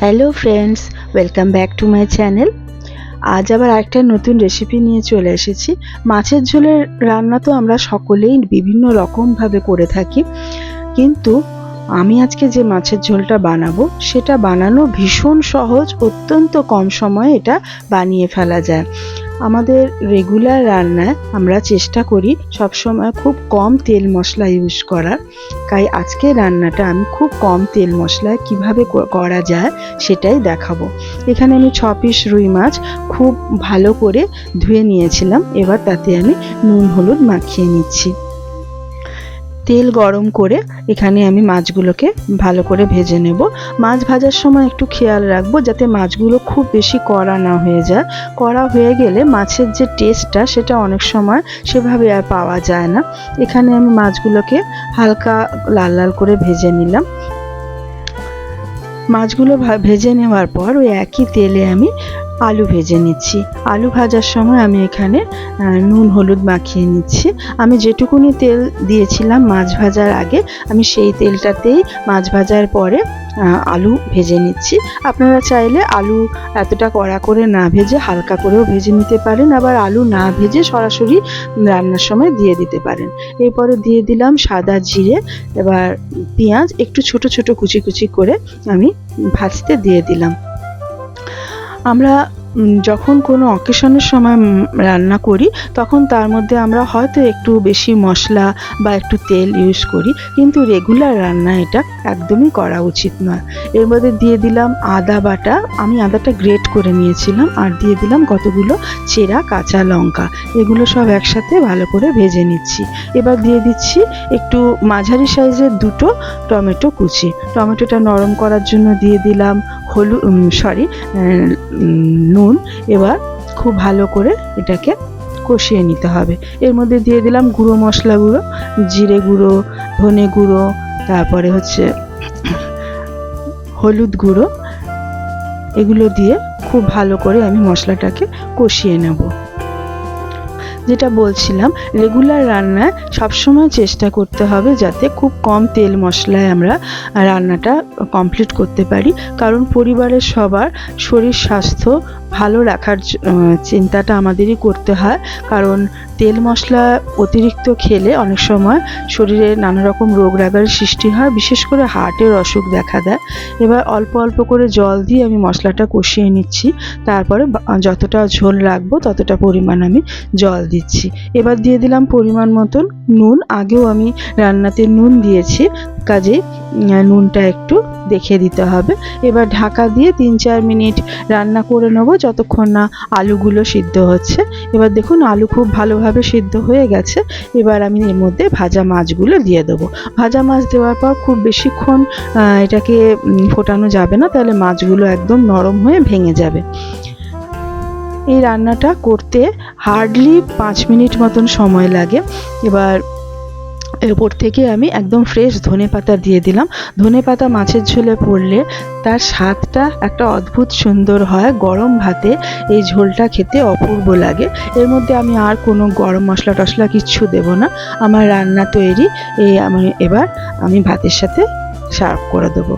Hello friends welcome back to my channel আজ আবার একটা নতুন রেসিপি নিয়ে চলে এসেছি। মাছের ঝোলের রান্না তো আমরা সকলেই বিভিন্ন রকমভাবে করে থাকি। কিন্তু আমি আজকে যে মাছের ঝোলটা বানাবো, সেটা বানানো ভীষণ সহজ, অত্যন্ত কম সময়ে এটা বানিয়ে ফেলা যায়। আমাদের রেগুলার রান্নায় আমরা চেষ্টা করি সবসময় খুব কম তেল মশলা ইউজ করার। তাই আজকে রান্নাটা আমি খুব কম তেল মশলায় কীভাবে করা যায় সেটাই দেখাবো। এখানে আমি ছ পিস রুই মাছ খুব ভালো করে ধুয়ে নিয়েছিলাম। এবার তাতে আমি নুন, হলুদ মাখিয়ে নিচ্ছি। তেল গরম করে এখানে আমি মাছগুলোকে ভালো করে ভেজে নেব। মাছ ভাজার সময় একটু খেয়াল রাখব যাতে মাছগুলো খুব বেশি কড়া না হয়ে যায়। কড়া হয়ে গেলে মাছের যে টেস্টটা সেটা অনেক সময় সেভাবে আর পাওয়া যায় না। এখানে আমি মাছগুলোকে হালকা লাল লাল করে ভেজে নিলাম। মাছগুলো ভেজে নেওয়ার পর ওই একই তেলে আমি আলু ভেজে নিচ্ছি। আলু ভাজার সময় আমি এখানে নুন, হলুদ মাখিয়ে নিচ্ছি। আমি যেটুকুনি তেল দিয়েছিলাম মাছ ভাজার আগে, আমি সেই তেলটাতেই মাছ ভাজার পরে আলু ভেজে নিচ্ছি। আপনারা চাইলে আলু এতটা কড়া করে না ভেজে হালকা করেও ভেজে নিতে পারেন। আবার আলু না ভেজে সরাসরি রান্নার সময় দিয়ে দিতে পারেন। এরপরে দিয়ে দিলাম সাদা জিরে, এবার পেঁয়াজ, একটু ছোট ছোট কুচি কুচি করে আমি ভাজতে দিয়ে দিলাম। আমরা যখন কোনো অকেশনের সময় রান্না করি, তখন তার মধ্যে আমরা হয়তো একটু বেশি মশলা বা একটু তেল ইউজ করি, কিন্তু রেগুলার রান্না এটা একদমই করা উচিত নয়। এর মধ্যে দিয়ে দিলাম আদা বাটা, আমি আদাটা গ্রেট করে নিয়েছিলাম, আর দিয়ে দিলাম কতগুলো চেরা কাঁচা লঙ্কা, এগুলো সব একসাথে ভালো করে ভেজে নিচ্ছি। এবার দিয়ে দিচ্ছি একটু মাঝারি সাইজের দুটো টমেটো কুচি, টমেটোটা নরম করার জন্য দিয়ে দিলাম হলুদ সরি নুন এবার খুব ভালো করে এটাকে কষিয়ে নিতে হবে। এর মধ্যে দিয়ে দিলাম গুঁড়ো মশলা গুঁড়ো, জিরে গুঁড়ো, ধনে গুঁড়ো, তারপরে হচ্ছে হলুদ গুঁড়ো। এগুলো দিয়ে খুব ভালো করে আমি মশলাটাকে কষিয়ে নেব। যেটা বলছিলাম রেগুলার রান্নায় সবসময় চেষ্টা করতে হবে যাতে খুব কম তেল মশলায় আমরা রান্নাটা কমপ্লিট করতে পারি। কারণ পরিবারের সবার শরীর স্বাস্থ্য ভালো রাখার চিন্তাটা আমাদেরই করতে হয়। কারণ তেল মশলা অতিরিক্ত খেলে অনেক সময় শরীরে নানা রকম রোগ রাগার সৃষ্টি হয়, বিশেষ করে হার্টের অসুখ দেখা দেয়। এবার অল্প অল্প করে জল দিয়ে আমি মশলাটা কষিয়ে নিচ্ছি। তারপরে যতটা ঝোল রাখব ততটা পরিমাণ আমি জল দিচ্ছি। এবার দিয়ে দিলাম পরিমাণ মতন নুন। আগেও আমি রান্নাতে নুন দিয়েছি। কাজে নুনটা একটু দেখে দিতে হবে। এবার ঢাকা দিয়ে তিন চার মিনিট রান্না করে নেব, যতক্ষণ না আলুগুলো সিদ্ধ হচ্ছে। এবার দেখুন, আলু খুব ভালোভাবে সিদ্ধ হয়ে গেছে। এবার আমি এর মধ্যে ভাজা মাছগুলো দিয়ে দেবো। ভাজা মাছ দেওয়ার পর খুব বেশিক্ষণ এটাকে ফোটানো যাবে না, তাহলে মাছগুলো একদম নরম হয়ে ভেঙে যাবে। এই রান্নাটা করতে হার্ডলি পাঁচ মিনিট মতন সময় লাগে। এবার এর উপর থেকে আমি একদম ফ্রেশ ধনে পাতা দিয়ে দিলাম। ধনে পাতা মাছের ঝোলে পড়লে তার স্বাদটা একটা অদ্ভুত সুন্দর হয়, গরম ভাতে। এই ঝোলটা খেতে অপূর্ব লাগে। এর মধ্যে আমি আর কোনো গরম মশলা টশলা কিচ্ছু দেব না। আমার রান্না তৈরি। এই আমি এবার আমি ভাতের সাথে সার্ভ করে দেবো।